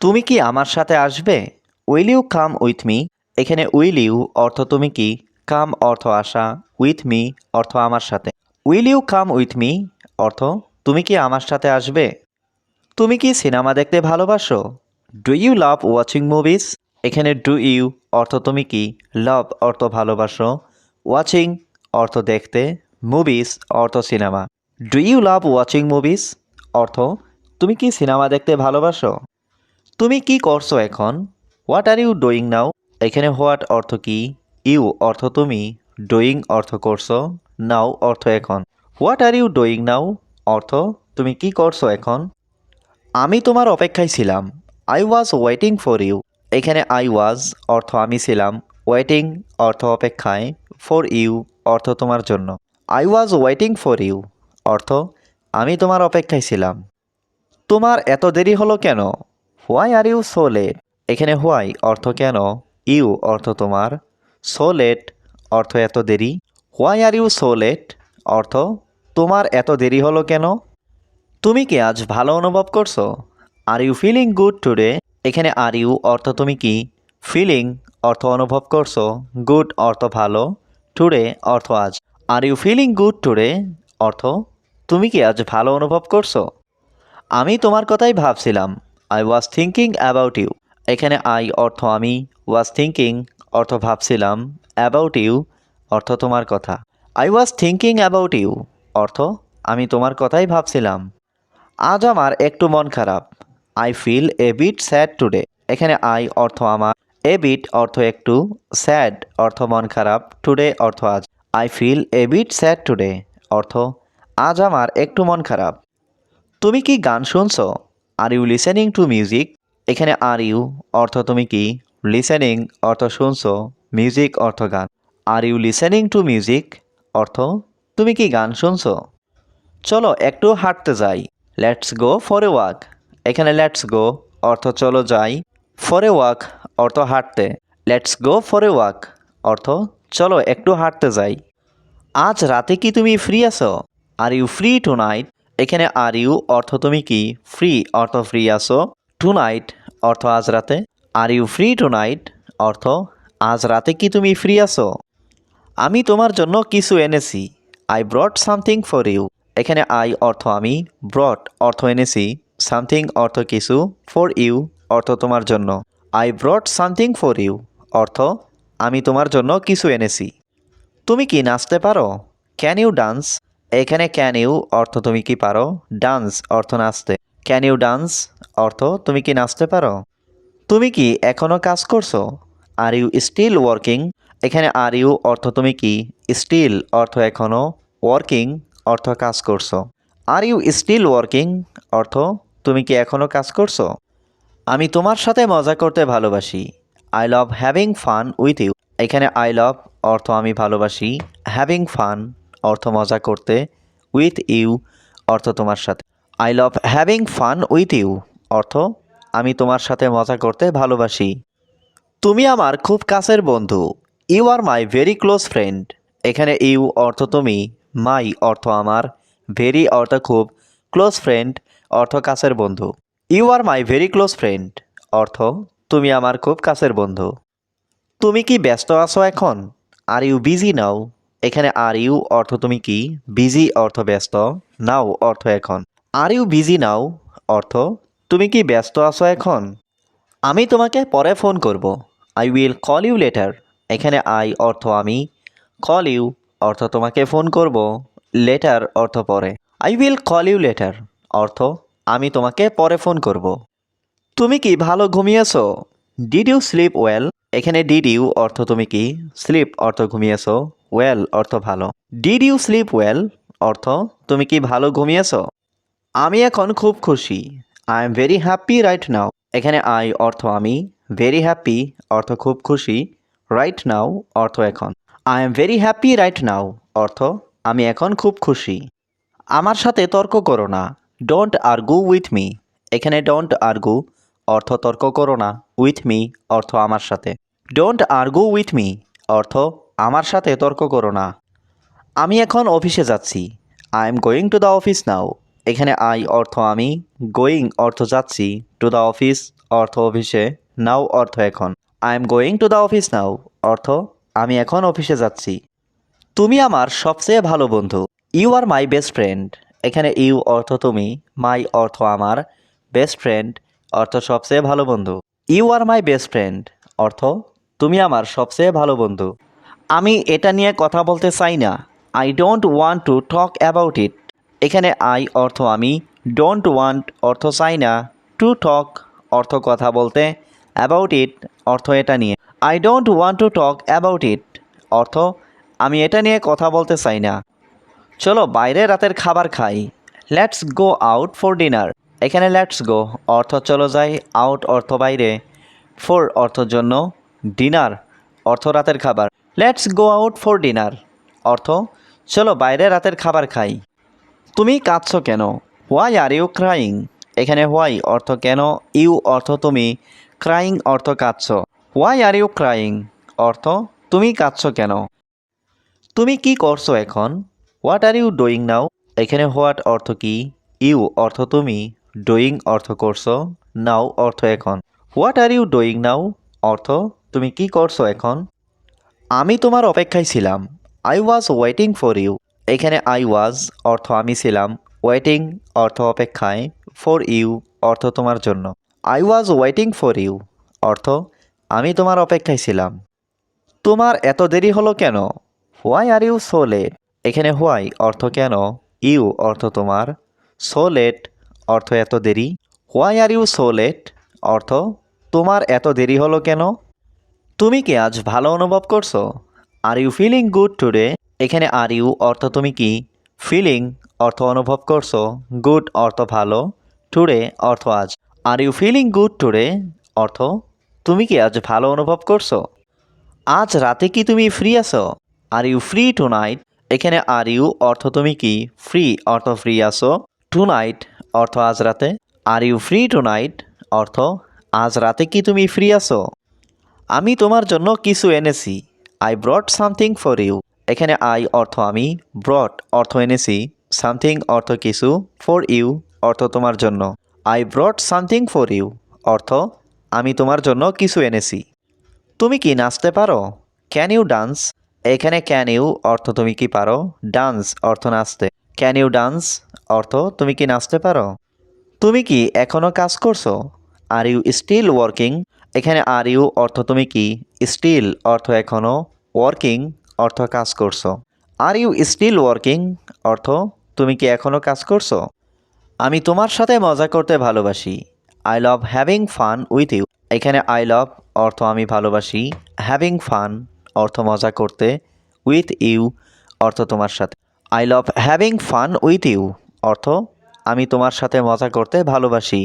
তুমি কি আমার সাথে আসবে? Will you come with me এখানে উইল ইউ অর্থ তুমি কি? কাম অর্থ আসা উইথ মি অর্থ আমার সাথে। Will you come with me অর্থ, তুমি কি আমার সাথে আসবে? তুমি কি সিনেমা দেখতে ভালোবাসো? Do you love watching movies এখানে ডু ইউ অর্থ তুমি কি? লাভ অর্থ ভালোবাসো। ওয়াচিং অর্থ দেখতে। মুভিজ অর্থ cinema. Do you love watching movies অর্থ, তুমি কি সিনেমা দেখতে ভালোবাসো? তুমি কি করছ এখন? What are you doing now এখানে হোয়াট অর্থ কি? ইউ অর্থ তুমি। ডুইং অর্থ করছ। নাও অর্থ এখন। What are you doing now অর্থ, তুমি কি করছ এখন? আমি তোমার অপেক্ষায় ছিলাম। I was waiting for you এখানে আই ওয়াজ অর্থ আমি ছিলাম। ওয়েটিং অর্থ অপেক্ষায়। ফর ইউ অর্থ তোমার জন্য। I was waiting for you অর্থ, আমি তোমার অপেক্ষায় ছিলাম। তোমার এত দেরি হলো কেন? Why are you so late এখানে হোয়াই অর্থ কেন? ইউ অর্থ তোমার। সো লেট অর্থ এত দেরি। Why are you so late অর্থ তোমার এত দেরি হলো কেন? তুমি কি আজ ভালো অনুভব করছ? Are you feeling good today? এখানে আর ইউ অর্থ তুমি কি? ফিলিং অর্থ অনুভব করছ। গুড অর্থ ভালো। টুডে অর্থ আজ। Are you feeling good today? অর্থ তুমি কি আজ ভালো অনুভব করছ? আমি তোমার কথাই ভাবছিলাম। I was thinking about you এখানে আই অর্থ আমি ওয়াজ থিঙ্কিং অর্থ ভাবছিলাম অ্যাবাউট ইউ অর্থ তোমার কথা। I was thinking about you অর্থ আমি তোমার কথাই ভাবছিলাম। আজ আমার একটু মন খারাপ। I feel a bit sad today এখানে আই অর্থ আমার এ বিট অর্থ একটু স্যাড অর্থ মন খারাপ টুডে অর্থ আজ। I feel a bit sad today অর্থ আজ আমার একটু মন খারাপ। তুমি কি গান শুনছো? Are you listening to music এখানে আর ইউ অর্থ তুমি কি? লিসেনিং অর্থ শুনছো মিউজিক অর্থ গান। Are you listening to music অর্থ তুমি কি গান শুনছো? চলো একটু হাঁটতে যাই। Let's go for a walk এখানে লেটস গো অর্থ চলো যাই। ফর এ ওয়াক অর্থ হাঁটতে। Let's go for a walk অর্থ চলো একটু হাঁটতে যাই। আজ রাতে কি তুমি ফ্রি আছো? Are you free tonight এখানে আর ইউ অর্থ তুমি কি? ফ্রি অর্থ ফ্রি আছো। টু নাইট অর্থ আজ রাতে। Are you free tonight অর্থ আজ রাতে কি তুমি ফ্রি আছো? আমি তোমার জন্য কিছু এনেছি। I brought something for you এখানে আই অর্থ আমি ব্রট অর্থ এনেছি। সামথিং অর্থ কিছু ফর ইউ অর্থ তোমার জন্য। I brought something for you অর্থ আমি তোমার জন্য কিছু এনেছি। তুমি কি নাচতে পারো? ক্যান ইউ ডান্স এখানে ক্যান ইউ অর্থ তুমি কি পারো? ডান্স অর্থ নাচতে। ক্যান ইউ ডান্স অর্থ তুমি কি নাচতে পারো? তুমি কি এখনও কাজ করছ? আর ইউ স্টিল ওয়ার্কিং এখানে আর ইউ অর্থ তুমি কি? স্টিল অর্থ এখনও ওয়ার্কিং অর্থ কাজ করছ। আর ইউ স্টিল ওয়ার্কিং অর্থ তুমি কি এখনও কাজ করছ? আমি তোমার সাথে মজা করতে ভালোবাসি। I love having fun with you এখানে আই লাভ অর্থ আমি ভালোবাসি। হ্যাভিং ফান অর্থ মজা করতে উইথ ইউ অর্থ তোমার সাথে। I love having fun with you অর্থ, আমি তোমার সাথে মজা করতে ভালোবাসি। তুমি আমার খুব কাছের বন্ধু। You are my very close friend এখানে ইউ অর্থ তুমি মাই অর্থ আমার। ভেরি অর্থ খুব ক্লোজ ফ্রেন্ড অর্থ কাছের বন্ধু। You are my very close friend অর্থ, তুমি আমার খুব কাছের বন্ধু। তুমি কি ব্যস্ত আছো এখন? আর ইউ বিজি নাও এখানে আর ইউ অর্থ তুমি কি? বিজি অর্থ ব্যস্ত, নাও অর্থ এখন। আর ইউ বিজি নাও অর্থ তুমি কি ব্যস্ত আছো এখন? আমি তোমাকে পরে ফোন করব। I will call you later. এখানে আই অর্থ আমি, কল ইউ অর্থ তোমাকে ফোন করব। লেটার অর্থ পরে। I will call you later, অর্থ আমি তোমাকে পরে ফোন করব। তুমি কি ভালো ঘুমিয়েছো? Did you sleep well? এখানে ডিড ইউ অর্থ তুমি কি? স্লিপ অর্থ ঘুমিয়েছো। ওয়েল অর্থ ভালো। ডিড ইউ স্লিপ ওয়েল অর্থ, তুমি কি ভালো ঘুমিয়েছো? আমি এখন খুব খুশি। I am very happy right now এখানে আই অর্থ আমি। ভেরি হ্যাপি অর্থ খুব খুশি। রাইট নাও অর্থ এখন। I am very happy right now অর্থ, আমি এখন খুব খুশি। আমার সাথে তর্ক করো না। ডোন্ট আর্গু উইথ মি এখানে ডোন্ট আর্গু অর্থ তর্ক করো না। উইথ মি অর্থ আমার সাথে। ডোন্ট আর্গু উইথ মি অর্থ আমার সাথে তর্ক করো না। আমি এখন অফিসে যাচ্ছি। I am going to the office now এখানে আই অর্থ আমি গোয়িং অর্থ যাচ্ছি। টু দ্য অফিস অর্থ অফিসে নাও অর্থ এখন। I am going to the office now অর্থ, আমি এখন অফিসে যাচ্ছি। তুমি আমার সবচেয়ে ভালো বন্ধু। You are my best friend এখানে ইউ অর্থ তুমি মাই অর্থ আমার। বেস্ট ফ্রেন্ড অর্থ সবচেয়ে ভালো বন্ধু। You are my best friend অর্থ, তুমি আমার সবচেয়ে ভালো বন্ধু। আমি এটা নিয়ে কথা বলতে চাই না। I don't want to talk about it এখানে আই অর্থ আমি ডোন্ট ওয়ান্ট অর্থ চাই না। টু টক অর্থ কথা বলতে অ্যাবাউট ইট অর্থ এটা নিয়ে। I don't want to talk about it অর্থ আমি এটা নিয়ে কথা বলতে চাই না। চলো বাইরে রাতের খাবার খাই। Let's go out for dinner এখানে লেটস গো অর্থ চলো যাই আউট অর্থ বাইরে। ফর অর্থ জন্য ডিনার অর্থ রাতের খাবার। Let's go out for dinner অর্থ, চলো বাইরে রাতের খাবার খাই। তুমি কাঁদছো কেন? হোয়াই আর ইউ ক্রাইং এখানে হোয়াই অর্থ কেন? ইউ অর্থ তুমি। ক্রাইং অর্থ কাঁদছো। হোয়াই আর ইউ ক্রাইং অর্থ, তুমি কাঁদছো কেন? তুমি কি করছ এখন? What are you doing now এখানে হোয়াট অর্থ কি? ইউ অর্থ তুমি। ডুইং অর্থ করছ। নাও অর্থ এখন। What are you doing now অর্থ, তুমি কি করছ এখন? আমি তোমার অপেক্ষায় ছিলাম। I was waiting for you এখানে আই ওয়াজ অর্থ আমি ছিলাম। ওয়েটিং অর্থ অপেক্ষায়। ফর ইউ অর্থ তোমার জন্য। I was waiting for you অর্থ আমি তোমার অপেক্ষায় ছিলাম। তোমার এত দেরি হলো কেন? Why are you so late এখানে হোয়াই অর্থ কেন? ইউ অর্থ তোমার। সো লেট অর্থ এত দেরি। Why are you so late অর্থ তোমার এত দেরি হলো কেন? তুমি কি আজ ভালো অনুভব করছ? Are you feeling good today এখানে আর ইউ অর্থ তুমি কি? ফিলিং অর্থ অনুভব করছ। গুড অর্থ ভালো। টুডে অর্থ আজ। Are you feeling good today অর্থ, তুমি কি আজ ভালো অনুভব করছ? আজ রাতে কি তুমি ফ্রি আছো? Are you free tonight এখানে আর ইউ অর্থ তুমি কি? ফ্রি অর্থ ফ্রি আছো। টু নাইট অর্থ আজ রাতে। Are you free tonight অর্থ, আজ রাতে কি তুমি ফ্রি আছো? আমি তোমার জন্য কিছু এনেছি। I brought something for you এখানে আই অর্থ আমি ব্রট অর্থ এনেছি। সামথিং অর্থ কিছু ফর ইউ অর্থ তোমার জন্য। I brought something for you অর্থ আমি তোমার জন্য কিছু এনেছি। তুমি কি নাচতে পারো? ক্যান ইউ ডান্স এখানে ক্যান ইউ অর্থ তুমি কি পারো? ডান্স অর্থ নাচতে। ক্যান ইউ ডান্স অর্থ তুমি কি নাচতে পারো? তুমি কি এখনও কাজ করছ? আর ইউ স্টিল ওয়ার্কিং এখানে আর ইউ অর্থ তুমি কি? স্টিল অর্থ এখনও ওয়ার্কিং অর্থ কাজ করছ। আর ইউ স্টিল ওয়ার্কিং অর্থ তুমি কি এখনও কাজ করছ? আমি তোমার সাথে মজা করতে ভালোবাসি। I love having fun with you এখানে আই লাভ অর্থ আমি ভালোবাসি। হ্যাভিং ফান অর্থ মজা করতে। উইথ ইউ অর্থ তোমার সাথে। I love having fun with you অর্থ আমি তোমার সাথে মজা করতে ভালোবাসি।